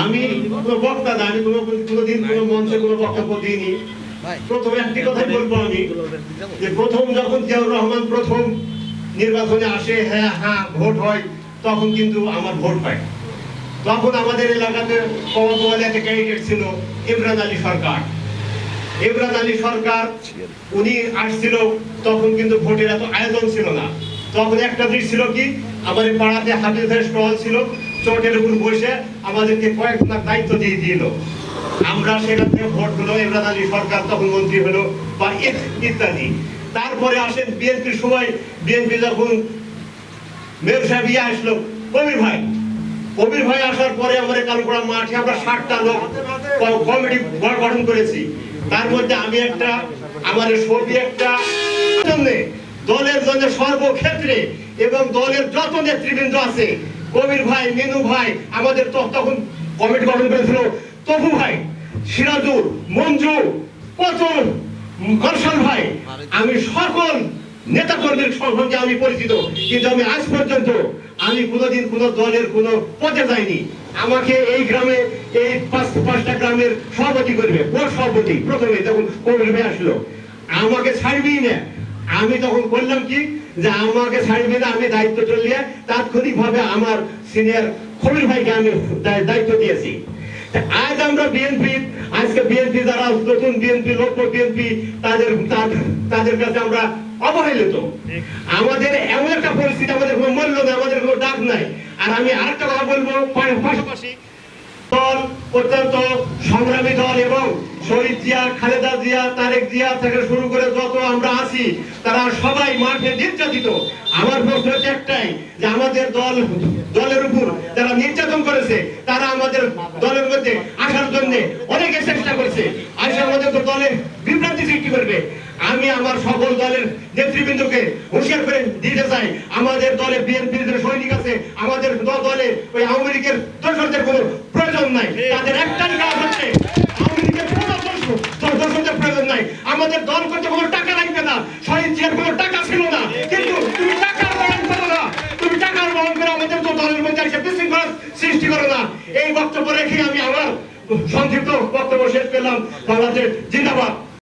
আমি বক্তা আমি কোনো, কোনোদিন কোনো মঞ্চে বক্তব্য দিইনি। প্রথমে একটি বলব আমি, যে প্রথম যখন জিয়াউর রহমান প্রথম নির্বাচনে আসে হ্যাঁ হ্যাঁ ভোট হয়, তখন কিন্তু আমার ভোট পায় তখন আমাদের এলাকাতে একটা ক্যান্ডিডেট ছিল ইমরান আলী সরকার। ইমরান আলী সরকার, উনি আসছিল, তখন কিন্তু ভোটের এত আয়োজন ছিল না। তখন একটা জিনিস ছিল কি, আমাদের পাড়াতে হাফিজের স্টল ছিল, চটের উপর বসে আমাদেরকে কয়েক লাখ দায়িত্ব দিয়ে দিল। আমরা থেকে ভোট হলো ইমরান আলী সরকার তখন মন্ত্রী হলো, বা ইত- ইত্যাদি। তারপরে আসেন বিএনপির সময়, বিএনপি যখন মেয়র সাহেব ইয়ে আসলো কবির ভাই কবির ভাই আসার পরে আমাদের কালুপুরা মাঠে আমরা ষাটটা লোক কমিটি গঠন করেছি। তার মধ্যে আমি একটা, আমাদের ছবি একটা। জন্যে দলের জন্য সর্বক্ষেত্রে এবং দলের যত নেতৃবৃন্দ আছে, কবির ভাই, মিনু ভাই, আমাদের তখন কমিটি গঠন করেছিল তপু ভাই সিরাজুর মঞ্জু কত মার্শাল ভাই। আমি সকল নেতা কর্মীর সম্পর্কে আমি পরিচিত, কিন্তু আমি আজ পর্যন্ত আমি কোনোদিন কোন দলের কোন পদে যাইনি। আমাকে এই গ্রামে, এই পাঁচ, পাঁচটা গ্রামের সভাপতি করবে বোর্ড সভাপতি, প্রথমে যখন হয়ে আসলো। আমাকে ছাড়বেই না। আমি তখন বললাম কি, যে আমাকে ছাড়বে না, আমি দায়িত্ব চললে তাৎক্ষণিক ভাবে আমার সিনিয়র খবির ভাইকে আমি দায়িত্ব দিয়েছি। আজ আমরা বিএনপি, আজকে বিএনপি যারা নতুন বিএনপি লক্ষ্য বিএনপি তাদের- তাদের কাছে আমরা অবহেলিত। আমাদের এমন একটা পরিস্থিতি, আমাদের কোনো মূল্য নেই, আমাদের কোনো ডাক নাই। আর আমি আরেকটা কথা বলব পাশাপাশি দল, অত্যন্ত সংগ্রামী দল এবং শহীদ জিয়া, খালেদা জিয়া, তারেক জিয়া থেকে শুরু করে যত আমরা আছি, তারা সবাই মাঠে নির্যাতিত। আমার প্রশ্ন হচ্ছে একটাই, যে আমাদের দল, দলের উপর যারা নির্যাতন করেছে, তারা আমাদের দলের মধ্যে আসার জন্য অনেকে চেষ্টা করেছে। আসে আমাদের তো দলে বিভ্রান্তি সৃষ্টি করবে। আমি আমার সকল দলের নেতৃবৃন্দকে হুঁশিয়ার করে দিতে চাই। আমাদের দলে বিএনপির যে সৈনিক আছে, আমাদের দলে ওই আওয়ামী লীগের দর্শকদের কোনো প্রয়োজন নাই। তাদের একটাই কাজ হচ্ছে আমাদের দল করতে কোনো টাকা লাগবে না। শহীদ জিয়ার কোনো টাকা ছিল না। কিন্তু তুমি টাকার বহন করো না। তুমি টাকার বহন করে আমাদের তো দলের মধ্যে এসে বিশৃঙ্খলা সৃষ্টি করো না। এই বক্তব্য রেখে আমি আমার সংক্ষিপ্ত বক্তব্য শেষ করলাম। বাংলাদেশ